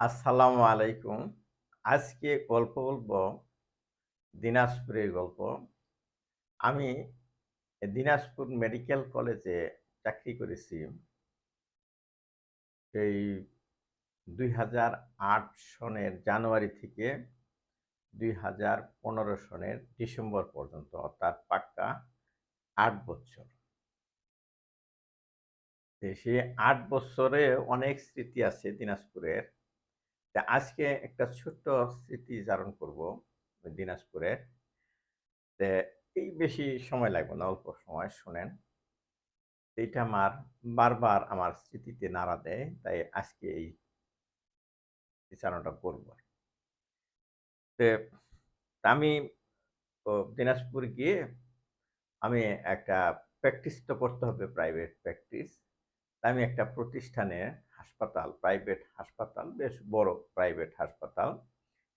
আসসালামু আলাইকুম। আজকে গল্প বলব দিনাজপুরের গল্প। আমি দিনাজপুর মেডিকেল কলেজে চাকরি করেছি। সেই ২০০৮ সনের জানুয়ারি থেকে ২০১৫ সনের ডিসেম্বর পর্যন্ত, অর্থাৎ পাক্কা আট বছর। সে ৮ বছরে অনেক স্মৃতি আছে দিনাজপুরের। তা আজকে একটা ছোট্ট স্মৃতি জারণ করব দিনাজপুরের। তে এই বেশি সময় লাগবে না, অল্প সময় শোনেন। এইটা আমার বারবার আমার স্মৃতিতে নাড়া দেয়। তাই আজকে এই বিচারণটা করব। তে আমি দিনাজপুর গিয়ে আমি একটা প্র্যাকটিস তো করতে হবে প্রাইভেট প্র্যাকটিস। আমি একটা প্রতিষ্ঠানে হাসপাতাল, প্রাইভেট হাসপাতাল, বেশ বড় প্রাইভেট হাসপাতাল।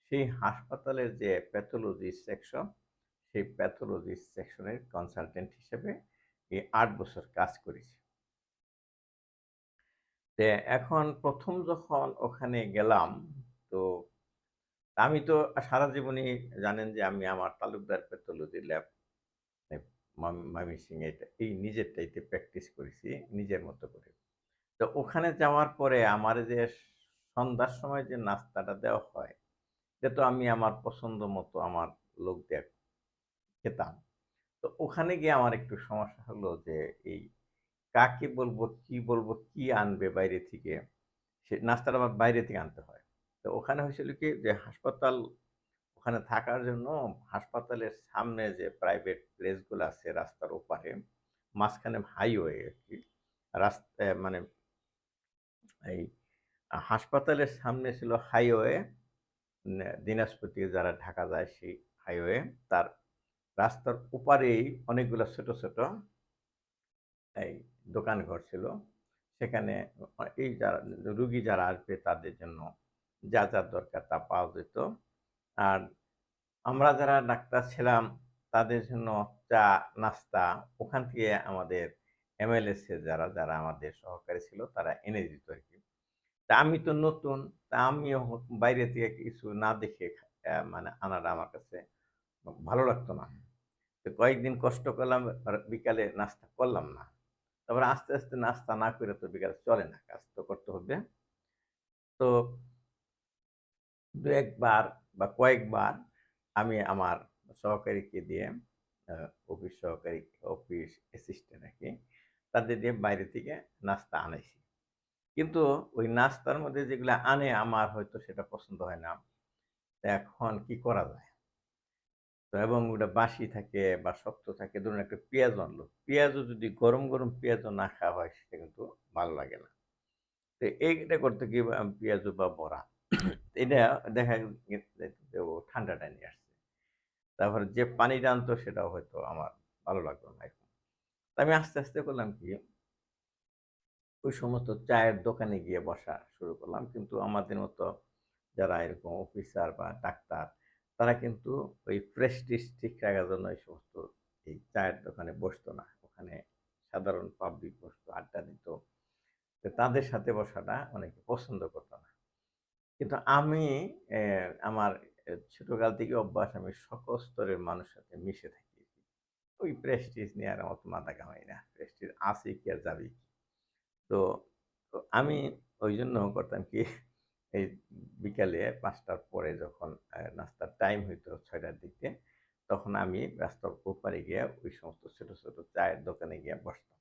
সেই হাসপাতালের যে প্যাথোলজি সেকশন, সেই প্যাথোলজি সেকশনের কনসালটেন্ট হিসেবে এই ৮ বছর কাজ করেছি। তে এখন প্রথম যখন ওখানে গেলাম, তো আমি তো সারা জীবনই জানেন যে আমি আমার তালুকদার প্যাথোলজি ল্যাব এ মম ময়মনসিংহে এটা এই নিজেরটাইতে প্র্যাকটিস করেছি নিজের মতো করে। তো ওখানে যাওয়ার পরে আমার যে সন্ধ্যার সময় যে নাস্তাটা দেওয়া হয়, এটা তো আমি আমার পছন্দ মতো আমার লোক দিয়ে খেতাম। তো ওখানে গিয়ে আমার একটু সমস্যা হলো যে এই কাকে বলব, কি বলব, কি আনবে বাইরে থেকে? সে নাস্তাটা আমার বাইরে থেকে আনতে হয়। তো ওখানে হয়েছিল কি যে হাসপাতাল ওখানে থাকার জন্য হাসপাতালের সামনে যে প্রাইভেট প্লেসগুলো আছে রাস্তার ওপারে, মাঝখানে হাইওয়ে আরকি। রাস্তা মানে এই হাসপাতালের সামনে ছিল হাইওয়ে, দিনাজপুর থেকে যারা ঢাকা যায় সেই হাইওয়ে। তার রাস্তার ওপারেই অনেকগুলো ছোট, ছোট এই দোকান ঘর ছিল। সেখানে এই যারা রুগী যারা আসবে তাদের জন্য যা, যা দরকার তা পাওয়া যেত। আর আমরা যারা ডাক্তার ছিলাম তাদের জন্য চা, নাস্তা ওখান থেকে আমাদের এমএলএস যারা, যারা আমাদের সহকারী ছিল তারা এনে দিত আরকি। তা আমি তো নতুন, তা আমিও বাইরে থেকে কিছু না দেখে মানে আনাটা আমার কাছে ভালো লাগতো না। তো কয়েকদিন কষ্ট করলাম বিকালে নাস্তা করলাম না। তারপরে আস্তে, আস্তে নাস্তা না করে তো বিকালে চলে না। কাজ তো করতে হবে। তো দু একবার বা কয়েকবার আমি আমার সহকারীকে দিয়ে অফিস সহকারী, অফিস অ্যাসিস্ট্যান্ট আর কি তাদের দিয়ে বাইরে থেকে নাস্তা আনাইছি। কিন্তু ওই নাস্তার মধ্যে যেগুলো আনে আমার হয়তো সেটা পছন্দ হয় না। এখন কি করা যায়? তো এবং ওটা বাসি থাকে বা শক্ত থাকে ধরুন একটা পেঁয়াজ আনলো। পেঁয়াজও যদি গরম, গরম পেঁয়াজও না খাওয়া হয় সেটা কিন্তু ভালো লাগে না। তো এইটা করতে কি পেঁয়াজু বা বড়া এটা দেখা ঠান্ডাটা নিয়ে আসছে। তারপরে যে পানিটা আনতো সেটাও হয়তো আমার ভালো লাগল না। আমি আস্তে, আস্তে করলাম কি ওই সমস্ত চায়ের দোকানে গিয়ে বসা শুরু করলাম। কিন্তু আমাদের মতো যারা এরকম অফিসার বা ডাক্তার তারা কিন্তু ওই প্রেস্টিজ ঠিক রাখার জন্য এই সমস্ত এই চায়ের দোকানে বসতো না। ওখানে সাধারণ পাবলিক বসতো, আড্ডা দিত। তাদের সাথে বসাটা অনেকে পছন্দ করতো না। কিন্তু আমি আমার ছোটকাল থেকে অভ্যাস আমি সকল স্তরের মানুষের সাথে মিশে থাকি। ওই প্রেস্টিজ নিয়ে আর অত মাথা ঘামাই না। প্রেস্টিজ আছে কি আর যাবে কি? তো আমি জন্য করতাম কি এই বিকালে পাঁচটার পরে যখন নাস্তার টাইম হইতো ৬ টার দিকে, তখন আমি রাস্তার ওপারে গিয়ে ওই সমস্ত ছোট, ছোট চায়ের দোকানে গিয়ে বসতাম।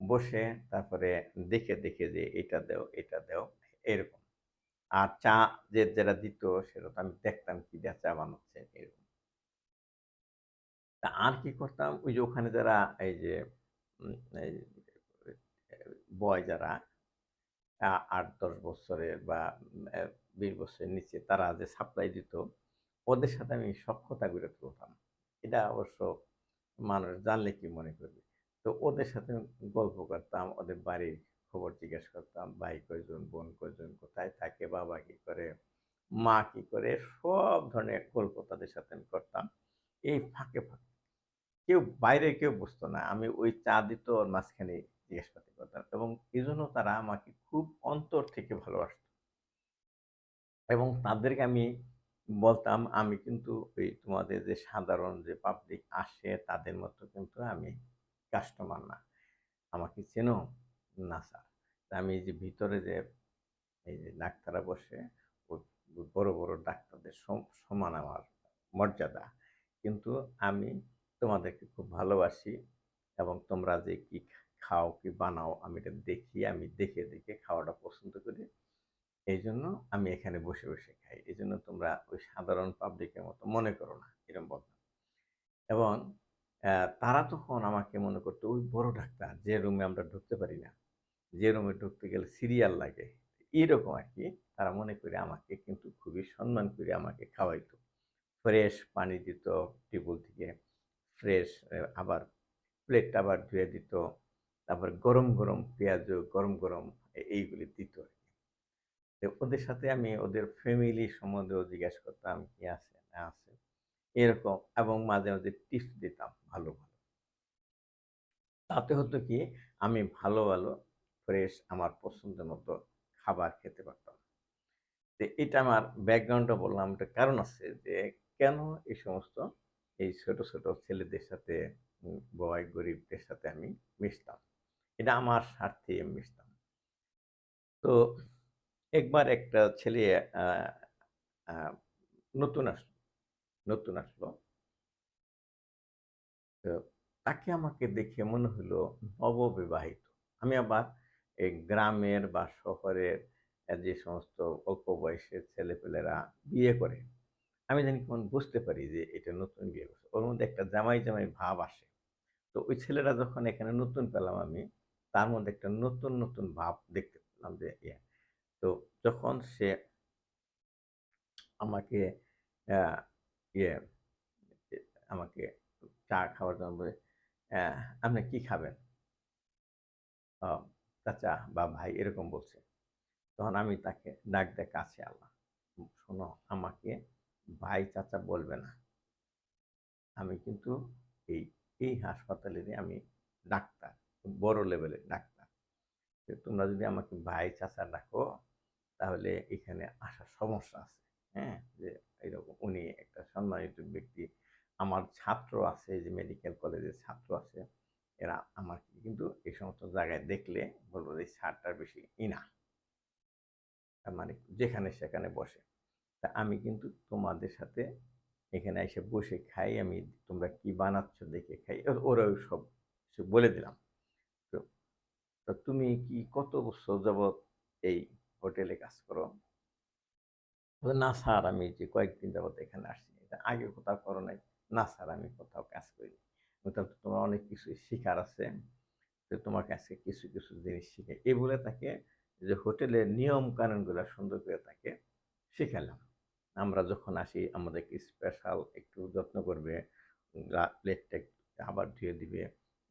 বসে তারপরে দেখে, দেখে যে এটা দেও, এটা দেও এরকম। আর চা যে যারা দিত সেটা তো আমি দেখতাম কি দিয়ে চা বানাচ্ছে এরকম। তা আর কি করতাম ওই যে ওখানে যারা এই যে বয় যারা আ ৮-১০ বছরের বা ২০ বছরের নিচে তারা যে সাপ্লাই দিত, ওদের সাথে আমি সখ্যতা গড়ে তুলতাম। এটা অবশ্য মানুষ জানলে কি মনে করবে? তো ওদের সাথে গল্প করতাম, ওদের বাড়ির খবর জিজ্ঞেস করতাম। ভাই কয়জন, বোন কয়জন, কোথায় থাকে, বাবা কি করে, মা কি করে, সব ধরনের গল্প তাদের সাথে আমি করতাম। এই ফাঁকে, ফাঁকে কেউ বাইরে কেউ বুঝতো না। আমি ওই চা দিত ওর মাঝখানে জিজ্ঞেসপাতি করতাম এবং এজন্য তারা আমাকে খুব অন্তর থেকে ভালোবাসত। এবং তাদেরকে আমি বলতাম আমি কিন্তু ওই তোমাদের যে সাধারণ যে পাবলিক আসে তাদের মতো কিন্তু আমি কাস্টমার না। আমাকে চেনো? না স্যার। আমি যে ভিতরে যে এই যে ডাক্তাররা বসে বড়, বড় ডাক্তারদের সম সমান আমার মর্যাদা। কিন্তু আমি তোমাদেরকে খুব ভালোবাসি এবং তোমরা যে কি খাও, কি বানাও আমি এটা দেখি। আমি দেখে, দেখে খাওয়াটা পছন্দ করি। এই জন্য আমি এখানে বসে, বসে খাই। এই জন্য তোমরা ওই সাধারণ পাবলিকের মতো মনে করো না। এরকম বলতাম। এবং তারা তখন আমাকে মনে করতো ওই বড় ডাক্তার যে রুমে আমরা ঢুকতে পারি না। যে রুমে ঢুকতে গেলে সিরিয়াল লাগে। এইরকম আর কি তারা মনে করে আমাকে কিন্তু খুবই সম্মান করে আমাকে খাওয়াইতো। ফ্রেশ পানি দিত টেবল থেকে। ফ্রেশ আবার প্লেটটা আবার ধুয়ে দিত। তারপর গরম, গরম পেঁয়াজ গরম, গরম এইগুলি দিত আরকি। তো ওদের সাথে আমি ওদের ফ্যামিলি সম্বন্ধেও জিজ্ঞাসা করতাম কি আছে না আছে। এরকম এবং মাঝে, মাঝে টিপস দিতাম ভালো, ভালো। তাতে হতো কি আমি ভালো, ভালো ফ্রেশ আমার পছন্দ মতো খাবার খেতে পারতাম। তো এটা আমার ব্যাকগ্রাউন্ডটা বললাম এটার কারণ আছে যে কেন এই সমস্ত এই ছোট, ছোট ছেলেদের সাথে বয় গরিবদের সাথে আমি মিশতাম। এটা আমার স্বার্থে আমি মিশতাম। তো একবার একটা ছেলে নতুন আসলো, নতুন আসলো। তো তাকে আমাকে দেখে মনে হলো নববিবাহিত। আমি আবার এই গ্রামের বা শহরের যে সমস্ত অল্প বয়সের ছেলেপেলেরা বিয়ে করে, আমি জানি কেমন বুঝতে পারি যে এটা নতুন বিয়ে করছে। ওর মধ্যে একটা জামাই, জামাই ভাব আসে। তো ওই ছেলেরা যখন এখানে নতুন পেলাম আমি, তার মধ্যে একটা নতুন, নতুন ভাব দেখতে পেলাম যে ইয়ে। তো যখন সে আমাকে ইয়ে আমাকে চা খাওয়ার জন্য বলে, আপনি কি খাবেন?" "ও চাচা বা ভাই" এরকম বলছে। তখন আমি তাকে ডাক দিয়ে কাছে। উম "শোনো আমাকে ভাই, চাচা বলবে না। আমি কিন্তু এই, এই হাসপাতালেরই আমি ডাক্তার। বড় লেভেলের ডাক্তার। তোমরা যদি আমাকে ভাই, চাচা ডাকো তাহলে এখানে আসার সমস্যা আছে। হ্যাঁ? যে এরকম উনি একটা সম্মানিত ব্যক্তি। আমার ছাত্র আছে যে মেডিকেল কলেজের ছাত্র আছে। এরা আমাকে কিন্তু এই সমস্ত জায়গায় দেখলে বলব যে স্যারটার বেশি ইনা মানে যেখানে সেখানে বসে। তা আমি কিন্তু তোমাদের সাথে এখানে এসে বসে খাই। আমি তোমরা কি বানাচ্ছ দেখে খাই। ওরাও সব কিছু বলে দিলাম। তো, তুমি কি কত বছর যাবৎ এই হোটেলে কাজ করো? "না স্যার আমি যে কয়েকদিন যাবৎ এখানে আসছি। আগে কোথাও করো নাই?" "না স্যার আমি কোথাও কাজ করিনি।" "তাহলে তোমার অনেক কিছু শিখার আছে। তো তোমাকে আজকে কিছু, কিছু জিনিস শিখাই।" এই বলে তাকে যে হোটেলের নিয়ম কানুনগুলা সুন্দর করে তাকে শিখালাম। আমরা যখন আসি আমাদেরকে স্পেশাল একটু যত্ন করবে। প্লেটটা আবার ধুয়ে দিবে।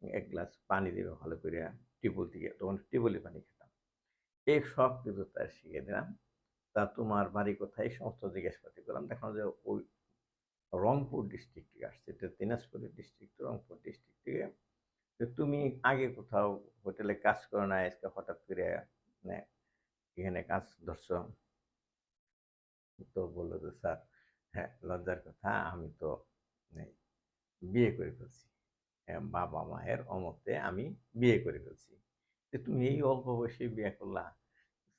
এক গ্লাস পানি দিবে ভালো কইরা টিউবওয়েল থেকে। তখন টিউবওয়েলের পানি খেতাম। এই সব কিছু তার শিখিয়ে দিলাম। তা তোমার বাড়ি কোথায়? সমস্ত জিজ্ঞাসাপাতি করলাম। দেখলাম যে ওই রংপুর ডিস্ট্রিক্ট থেকে আসছে। এটা দিনাজপুরের ডিস্ট্রিক্ট, রংপুর ডিস্ট্রিক্ট থেকে। তুমি আগে কোথাও হোটেলে কাজ করো না আজকে হঠাৎ করে মানে এখানে কাজ ধরছো? তো বলল যে, "স্যার হ্যাঁ, লজ্জার কথা আমি তো এই বিয়ে করে ফেলছি। অ্যা বাবা-মায়ের অমতে আমি বিয়ে করে ফেলছি। যে তুমি এই অল্প বয়সে বিয়ে করলা?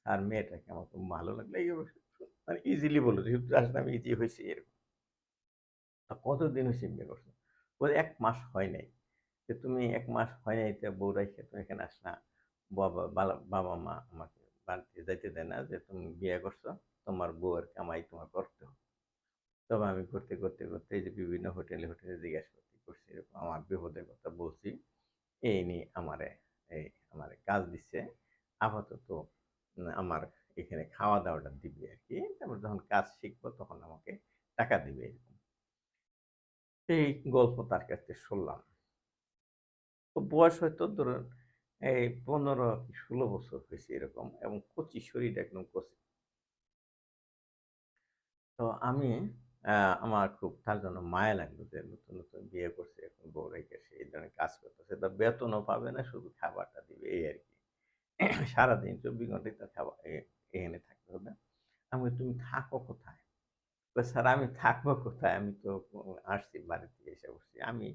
স্যার মেয়েটাকে আমার খুব ভালো লাগল।" এইভাবে মানে ইজিলি যেহেতু আসলে আমি ইজি হইছি এরকম। "তা কতদিন হইছে বিয়ে করছ?" বলে, "১ মাস হয় নাই।" যে তুমি এক মাস হয় নাই তো বউ রাইখা তুমি এখানে আসলা। বাবা বাবা-মা আমাকে বাড়িতে যাইতে দেয় না যে তুমি বিয়ে করছ। তোমার বউয়ের কামাই তোমার করতে হবে।" তবে আমি করতে, করতে, করতে এই যে বিভিন্ন হোটেলে, হোটেলে জিজ্ঞাসা করতে করছি, এরকম আমার বিপদের কথা বলছি। এই নিয়ে আমারে, এই আমারে কাজ দিচ্ছে। আপাতত আমার এখানে খাওয়া-দাওয়াটা দিবে আরকি। তারপর যখন কাজ শিখব, তখন আমাকে টাকা দিবে এরকম। এই গল্প তার কাছ শুনলাম। তো বয়স হয়তো ধরুন, এই ১৫ কি ১৬ বছর হয়েছে এরকম, এবং কচি শরীরটা একদম কচি। তো আমি আমার খুব তার জন্য মায়া লাগল যে নতুন, নতুন বিয়ে করছে এখন বউ রাইখা সে এই ধরনের কাজ করতেছে। তো বেতনও পাবে না শুধু খাবারটা দিবে এই আর কি। সারাদিন ২৪ ঘন্টাই তার খাবার এখানে থাকতে হবে। আমি তুমি থাকো কোথায়? স্যার আমি থাকব কোথায়? আমি তো আসছি বাড়ি থেকে এসে বসছি। আমি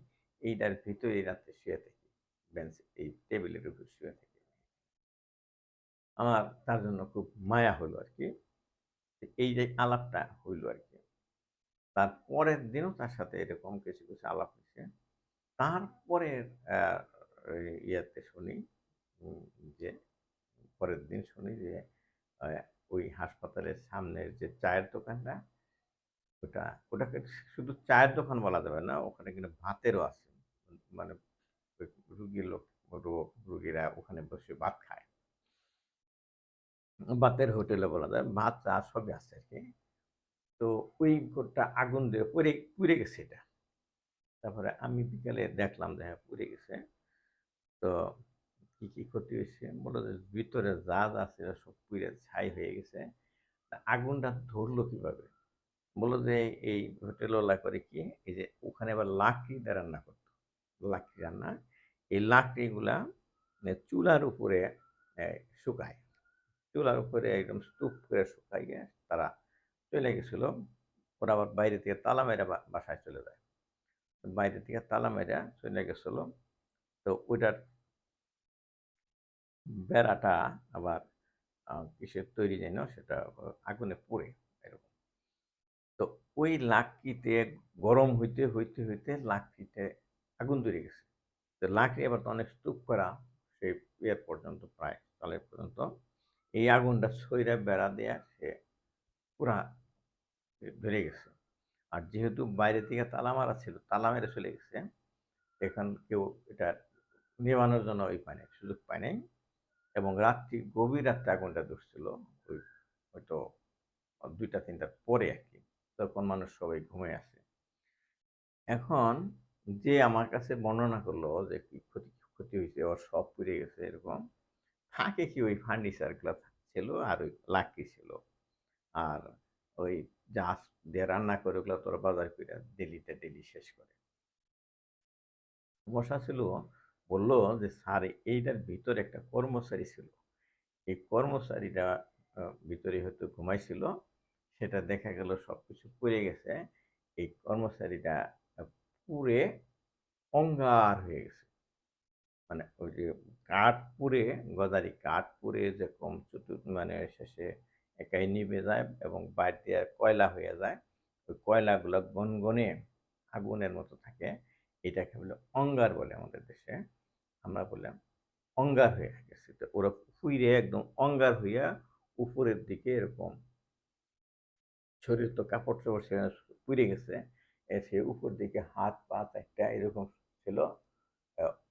এইটার ভিতরেই রাতে শুয়ে থাকি বেঞ্চ এই টেবিলের উপর শুয়ে থাকি। আমার তার জন্য খুব মায়া হলো আর কি। এই যে আলাপটা হইল আর কি। তার পরের দিনও তার সাথে এরকম কিছু কিছু আলাপ হয়েছে। তারপরের ইয়েতে শুনি যে, পরের দিন শুনি যে ওই হাসপাতালের সামনের যে চায়ের দোকানটা, ওটা, ওটাকে শুধু চায়ের দোকান বলা যাবে না, ওখানে কিন্তু ভাতেরও আছে। মানে ওই রুগী লোক রোগ রুগীরা ওখানে বসে ভাত খায়। ভাতের হোটেলে বলা যায়, ভাত, চা সবই আছে আর কি। তো ওই ঘরটা আগুন দিয়ে পুড়ে পুড়ে গেছে এটা। তারপরে আমি বিকালে দেখলাম যে হ্যাঁ পুড়ে গেছে। তো কি কি ক্ষতি হয়েছে? যে ভিতরে যা যা সব পুড়ে ছাই হয়ে গেছে। আগুনটা ধরলো কীভাবে? বলল যে এই হোটেলওয়ালা করে কি, এই যে ওখানে আবার লাকড়ি দিয়ে রান্না করতো। লাকড়ি রান্না। এই লাকড়িগুলা মানে চুলার উপরে শুকায়। চুলার উপরে একদম স্তূপ করে শুকাইয়ে তারা চলে গেছিল। ওরা আবার বাইরে থেকে তালা মেরা বাসায় চলে যায়। বাইরে থেকে তালা মেরা চলে গেছিল। তো ওইটার বেড়াটা আবার কিসের তৈরি যেন সেটা আগুনে পড়ে এরকম। তো ওই লাকড়িতে গরম হইতে হইতে হইতে লাকড়িতে আগুন ধরে গেছে। তো লাকড়ি আবার তো অনেক স্তূপ করা, সেই ইয়ের পর্যন্ত প্রায় চালের পর্যন্ত। এই আগুনটা ছইরা বেড়া দেয়া সে পুরা ধরে গেছে। আর যেহেতু বাইরে থেকে তালা মারা ছিল, তালা মেরে চলে গেছে, এখন কেউ এটা নেভানোর জন্য ওই পায় নাই, সুযোগ পায় নাই। এবং রাত্রি, গভীর রাত্রে আগুনটা ধরছিল, ওই হয়তো দুইটা, তিনটার পরে আর কি, তখন মানুষ সবাই ঘুমিয়ে আসে এখন যে আমার কাছে বর্ণনা করল যে কি ক্ষতি ক্ষতি হয়েছে, ওর সব পুড়ে গেছে এরকম, থাকে কি ওই ফার্নিচারগুলো ছিল আর ওই লাকড়ি ছিল। আর ওই জাহাজ দিয়ে রান্না করে ওগুলো তোরা বাজার করে ডেলিতে ডেলি শেষ করে। সমস্যা ছিল, বলল যে, স্যার, এইটার ভিতরে একটা কর্মচারী ছিল। এই কর্মচারীটা ভিতরে হয়তো ঘুমাইছিল, সেটা দেখা গেল সব কিছু পুড়ে গেছে। এই কর্মচারীটা পুড়ে অঙ্গার হয়ে গেছে। মানে ওই যে কাঠ পুড়ে গজারি কাঠ পুড়ে যেরকম চতুর মানে শেষে একাই নিভে যায় এবং বাইর দিয়ে কয়লা হয়ে যায়। ওই কয়লাগুলো গনগনে আগুনের মতো থাকে। এটাকে বলে অঙ্গার বলে আমাদের দেশে। আমরা বললাম অঙ্গার হয়ে গেছে তো ওরা ফুইরে একদম অঙ্গার হইয়া উপরের দিকে এরকম শরীর তো কাপড় চোপড় সেখানে পুড়ে গেছে। এ সে উপর দিকে হাত, পা একটা এরকম ছিল।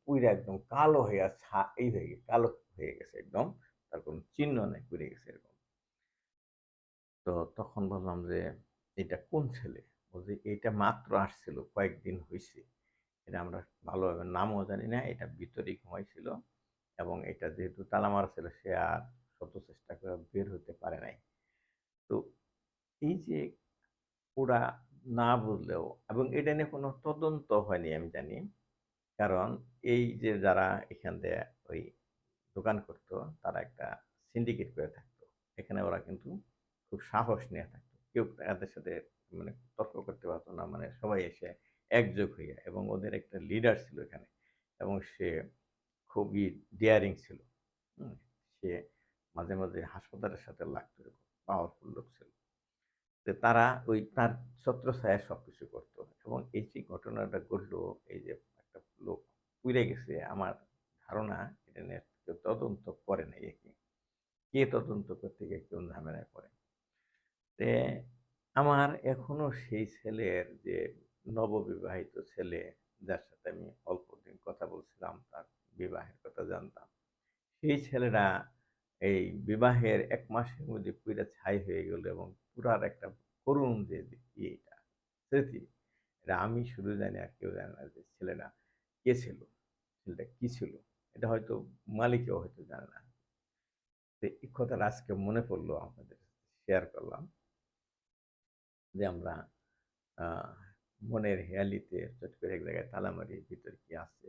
পুইরে একদম কালো হয়ে ছা, এই হয়ে গেছে, কালো হয়ে গেছে একদম। তার কোনো চিহ্ন নেই পুড়ে তো তখন বললাম যে, এটা কোন ছেলে? বলছে, এটা মাত্র আসছিল, কয়েকদিন হয়েছে এটা আমরা ভালোভাবে নামও জানি না, এটা ভিতরেই ঘুমাইছিল এবং এটা যেহেতু তালা মারা ছিল, সে আর শত চেষ্টা করে বের হতে পারে নাই। তো এই যে ওরা না বুঝলেও এবং এটা নিয়ে কোনো তদন্ত হয়নি আমি জানি, কারণ এই যে যারা এখান দিয়ে ওই দোকান করতো, তারা একটা সিন্ডিকেট করে থাকতো। এখানে ওরা কিন্তু খুব সাহস নিয়ে থাকতো। কেউ তাদের সাথে মানে তর্ক করতে পারতো না মানে সবাই এসে একযোগ হইয়া এবং ওদের একটা লিডার ছিল এখানে এবং সে খুবই ডিয়ারিং ছিল। সে মাঝে মাঝে হাসপাতালের সাথে লাগতো পাওয়ারফুল লোক ছিল। যে তারা ওই তার ছত্রছায়া সব কিছু করতো এবং এই যে ঘটনাটা ঘটলো, এই যে একটা লোক পুড়ে গেছে, আমার ধারণা এটা নিয়ে তদন্ত করে নাই কে তদন্ত করতে গিয়ে কেউ ঝামেলায় পড়ে? তে আমার এখনও সেই ছেলের যে নববিবাহিত ছেলে, যার সাথে আমি অল্প দিন কথা বলছিলাম, তার বিবাহের কথা জানতাম, সেই ছেলেরা এই বিবাহের এক মাসের মধ্যে পুরা ছাই হয়ে গেল এবং পুরার একটা করুণ যে ইয়েটা স্মৃতি, এটা আমি শুধু জানি আর কেউ জানে না যে ছেলেটা কে ছিল, ছেলেটা কি ছিল, এটা হয়তো মালিকেও হয়তো জানে না। তো এই কথাটা আজকে মনে পড়ল আমাদের শেয়ার করলাম। যে আমরা মনের হেয়ালিতে চট করে এক জায়গায় তালামারির ভিতর ভিতরে কি আছে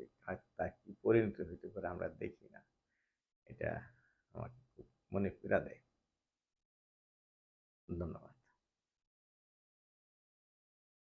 তা কি পরিণত হইতে পারে আমরা দেখি না এটা আমাকে খুব মনে পীড়া দেয় ধন্যবাদ।